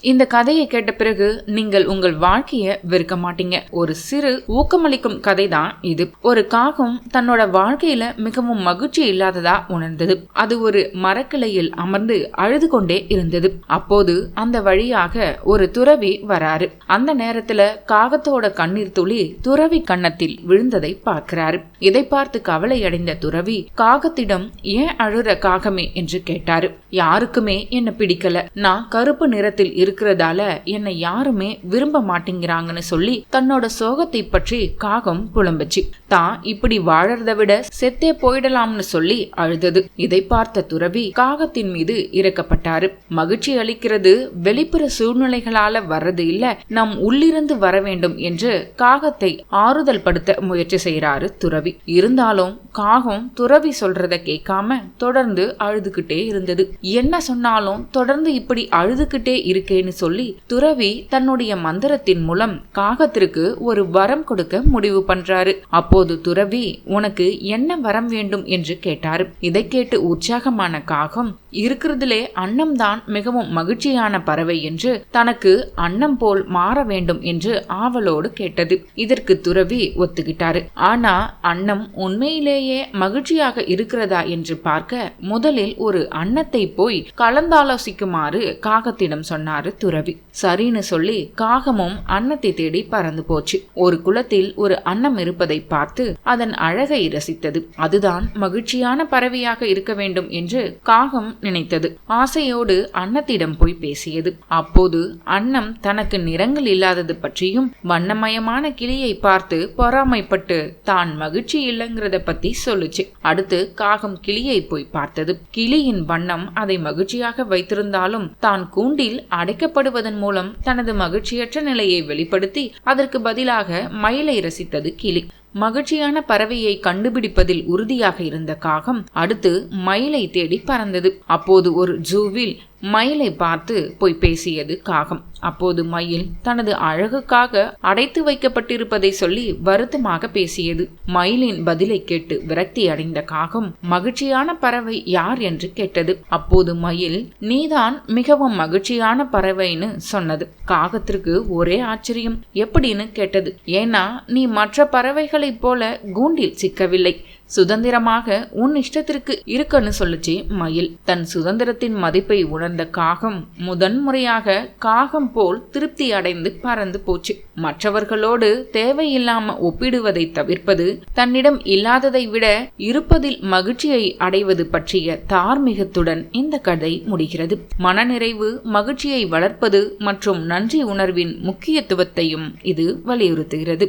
இந்த கதையை கேட்ட பிறகு நீங்கள் உங்கள் வாழ்க்கையை வெறுக்க மாட்டீங்க. ஒரு சிறு ஊக்கமளிக்கும் கதை தான் இது. ஒரு காகம் தன்னோட வாழ்க்கையில மிகவும் மகிழ்ச்சி இல்லாததா உணர்ந்தது. அது ஒரு மரக்கிளையில் அமர்ந்து அழுது கொண்டே இருந்தது. அப்போது அந்த வழியாக ஒரு துறவி வராரு. அந்த நேரத்துல காகத்தோட கண்ணீர் துளி துறவி கன்னத்தில் விழுந்ததை பார்க்கிறாரு. இதை பார்த்து கவலை அடைந்த துறவி காகத்திடம் ஏன் அழுற காகமே? என்று கேட்டாரு. யாருக்குமே என்ன பிடிக்கல. நான் கருப்பு நிறத்தில் இருக்கிறதால என்னை யாருமே விரும்ப மாட்டேங்கிறாங்கன்னு சொல்லி தன்னோட சோகத்தை பற்றி காகம் புலம்புச்சு. தான் இப்படி வாழறத விட செத்தே போயிடலாம்னு சொல்லி அழுதது. இதை பார்த்த துறவி காகத்தின் மீது இறக்கப்பட்டாரு. மகிழ்ச்சி அளிக்கிறது வெளிப்புற சூழ்நிலைகளால வர்றது இல்ல நம் உள்ளிருந்து வர வேண்டும் என்று காகத்தை ஆறுதல் படுத்த முயற்சி செய்யறாரு துறவி. இருந்தாலும் காகம் துறவி சொல்றத கேட்காம தொடர்ந்து அழுதுகிட்டே இருந்தது. என்ன சொன்னாலும் தொடர்ந்து இப்படி அழுதுகிட்டே இருக்கேன்னு சொல்லி துறவி தன்னுடைய மந்திரத்தின் மூலம் காகத்திற்கு ஒரு வரம் கொடுக்க முடிவு பண்றாரு. அப்போது துறவி உனக்கு என்ன வரம் வேண்டும்? என்று கேட்டாரு. இதை கேட்டு உற்சாகமான காகம் இருக்கிறதுலே அன்னம்தான் மிகவும் மகிழ்ச்சியான பறவை என்று தனக்கு அன்னம் போல் மாற வேண்டும் என்று ஆவலோடு கேட்டது. இதற்கு துறவி ஒத்துக்கிட்டாரு. ஆனா அன்னம் உண்மையிலேயே மகிழ்ச்சியாக இருக்கிறதா? என்று பார்க்க முதலில் ஒரு அன்னத்தை போய் கலந்தாலோசிக்குமாறு காகத்திடம் சொன்னார். துறவி. சரின்னு சொல்லி காகமும் அன்னத்தை தேடி பறந்து போச்சு. ஒரு குளத்தில் ஒரு அன்னம் இருப்பதை பார்த்து அதன் அழகை ரசித்தது. அதுதான் மகிழ்ச்சியான பறவையாக இருக்க வேண்டும் என்று காகம் நினைத்தது. ஆசையோடு அன்னத்திடம் போய் பேசியது. அப்போது அன்னம் தனக்கு நிறங்கள் இல்லாதது பற்றியும் வண்ணமயமான கிளியை பார்த்து பொறாமைப்பட்டு தான் மகிழ்ச்சி இல்லைங்கிறத பத்தி சொல்லுச்சு. அடுத்து காகம் கிளியை போய் பார்த்தது. கிளியின் வண்ணம் அதை மகிழ்ச்சியாக வைத்திருந்தாலும் தான் கூண்டில் அடை அழைக்கப்படுவதன் மூலம் தனது மகிழ்ச்சியற்ற நிலையை வெளிப்படுத்தி அதற்கு பதிலாக மயிலை ரசித்தது கிளி. மகிழ்ச்சியான பறவையை கண்டுபிடிப்பதில் உறுதியாக இருந்த காகம் அடுத்து மயிலை தேடி பறந்தது. அப்போது ஒரு ஜூவில் மயிலை பார்த்து போய் பேசியது காகம். அப்போது மயில் தனது அழகுக்காக அடைத்து வைக்கப்பட்டிருப்பதை சொல்லி வருத்தமாக பேசியது. மயிலின் பதிலை கேட்டு விரக்தி அடைந்த காகம் மகிழ்ச்சியான பறவை யார் என்று கேட்டது. அப்போது மயில் நீதான் மிகவும் மகிழ்ச்சியான பறவைன்னு சொன்னது. காகத்திற்கு ஒரே ஆச்சரியம். எப்படின்னு கேட்டது. ஏன்னா நீ மற்ற பறவைகளைப் போல கூண்டில் சிக்கவில்லை. சுதந்திரமாக உன் இஷ்டத்திற்கு இருக்கன்னு சொல்லுச்சு மயில். தன் சுதந்திரத்தின் மதிப்பை உணர்ந்த காகம் முதன்முறையாக காகம் போல் திருப்தி அடைந்து பறந்து போச்சு. மற்றவர்களோடு தேவையில்லாம ஒப்பிடுவதை தவிர்ப்பது தன்னிடம் இல்லாததை விட இருப்பதில் மகிழ்ச்சியை அடைவது பற்றிய தார்மீகத்துடன் இந்த கதை முடிகிறது. மனநிறைவு மகிழ்ச்சியை வளர்ப்பது மற்றும் நன்றி உணர்வின் முக்கியத்துவத்தையும் இது வலியுறுத்துகிறது.